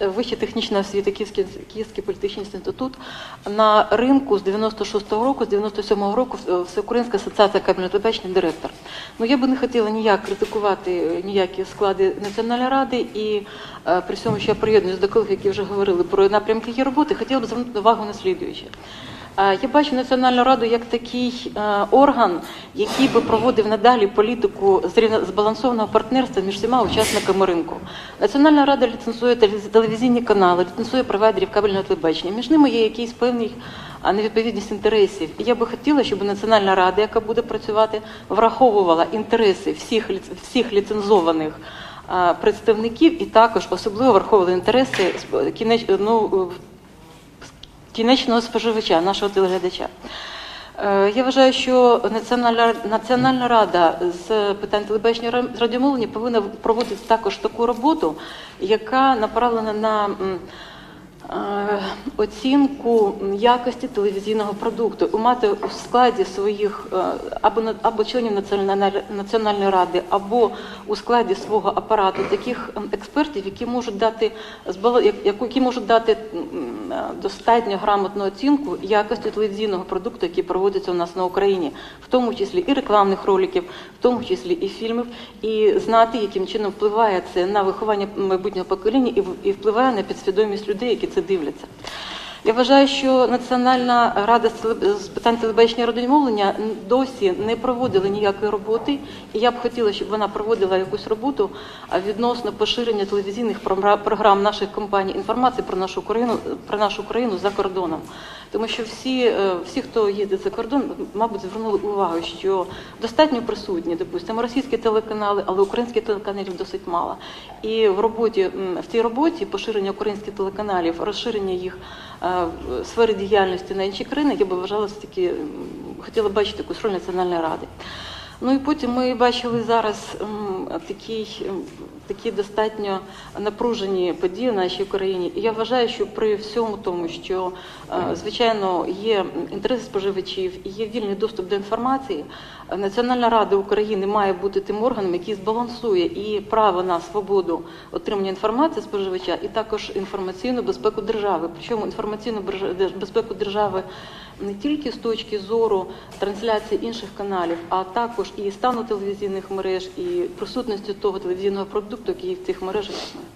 Вища технічна освіта, Київський, Київський політехнічний інститут на ринку з 96-го року, з 97-го року Всеукраїнська асоціація телебачення директор. Ну я би не хотіла ніяк критикувати ніякі склади Національної ради і е, при цьому, що я приєднуюсь до колег, які вже говорили про напрямки її роботи, хотіла б звернути увагу на слідуюче. Е, Я бачу Національну раду як такий е, орган, який би проводив надалі політику збалансованого партнерства між всіма учасниками ринку. Національна рада ліцензує телевіз- телевізійні канали, ліцензує провайдерів кабельного телебачення. Між ними є якийсь певний а, невідповідність інтересів. І я би хотіла, щоб Національна рада, яка буде працювати, враховувала інтереси всіх всіх ліцензованих. Представників і також особливо враховували інтереси ну, кінечного споживача, нашого телеглядача. Е, Я вважаю, що Національна, Національна рада з питань телебачення радіомовлення повинна проводити також таку роботу, яка направлена на е, оцінку якості телевізійного продукту, і мати у складі своїх е, або або членів Національної ради, або у складі свого апарату таких ем, експертів, які можуть дати які можуть дати е, достатньо грамотну оцінку якості телевізійного продукту, який проводиться у нас на Україні, в тому числі і рекламних роликів, в тому числі і фільмів, і знати, яким чином впливає це на виховання майбутнього покоління і впливає на підсвідомість людей, які це дивляться. Я вважаю, що Національна рада з питань телебачення радіомовлення досі не проводила ніякої роботи, і я б хотіла, щоб вона проводила якусь роботу відносно поширення телевізійних програ- програм наших компаній інформації про нашу країну про нашу країну за кордоном. Тому що всі, е, всі, хто їздить за кордон, мабуть, звернули увагу, що достатньо присутні, допустимо, російські телеканали, але українських телеканалів досить мало. І в роботі в цій роботі поширення українських телеканалів, розширення їх е, сфери діяльності на інші країни, я би вважала все таки хотіла бачити якусь роль Національної ради. Ну і потім ми бачили зараз м, такий, м, такі достатньо напружені події в нашій країні. І я вважаю, що при всьому тому, що е, звичайно є інтереси споживачів і є вільний доступ до інформації, Національна рада України має бути тим органом, який збалансує і право на свободу отримання інформації споживача, і також інформаційну безпеку держави. Причому інформаційну безпеку держави не тільки з точки зору трансляції інших каналів, а також і стану телевізійних мереж, і присутності того телевізійного продукту, який в цих мережах існує.